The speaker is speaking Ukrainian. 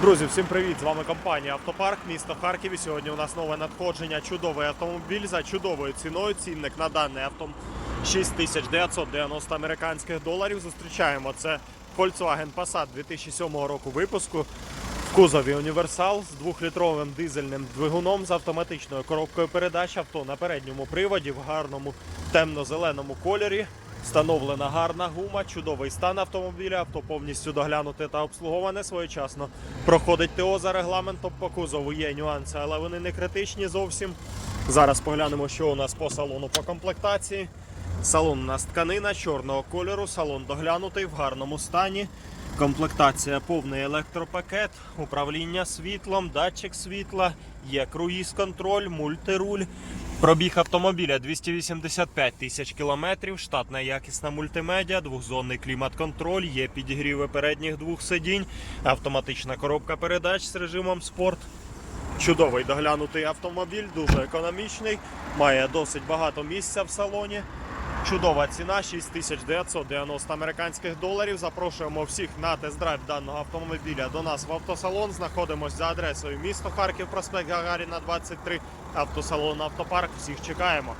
Друзі, всім привіт! З вами компанія Автопарк, місто Харків. Сьогодні у нас нове надходження. Чудовий автомобіль за чудовою ціною. Цінник на даний авто 6990 американських доларів. Зустрічаємо це Volkswagen Passat 2007 року випуску. В кузові універсал з двохлітровим дизельним двигуном з автоматичною коробкою передач. Авто на передньому приводі в гарному темно-зеленому кольорі. Встановлена гарна гума, чудовий стан автомобіля, авто повністю доглянуте та обслуговане своєчасно. Проходить ТО за регламентом по кузову. Є нюанси, але вони не критичні зовсім. Зараз поглянемо, що у нас по салону по комплектації. Салон у нас тканина чорного кольору, салон доглянутий в гарному стані. Комплектація повний електропакет, управління світлом, датчик світла, є круїз-контроль, мультируль. Пробіг автомобіля 285 тисяч кілометрів, штатна якісна мультимедіа, двохзонний клімат-контроль, є підігріви передніх двох сидінь, автоматична коробка передач з режимом спорт. Чудовий доглянутий автомобіль, дуже економічний, має досить багато місця в салоні. Чудова ціна 6990 американських доларів. Запрошуємо всіх на тест-драйв даного автомобіля до нас в автосалон. Знаходимось за адресою місто Харків, проспект Гагаріна, 23, автосалон Автопарк. Всіх чекаємо.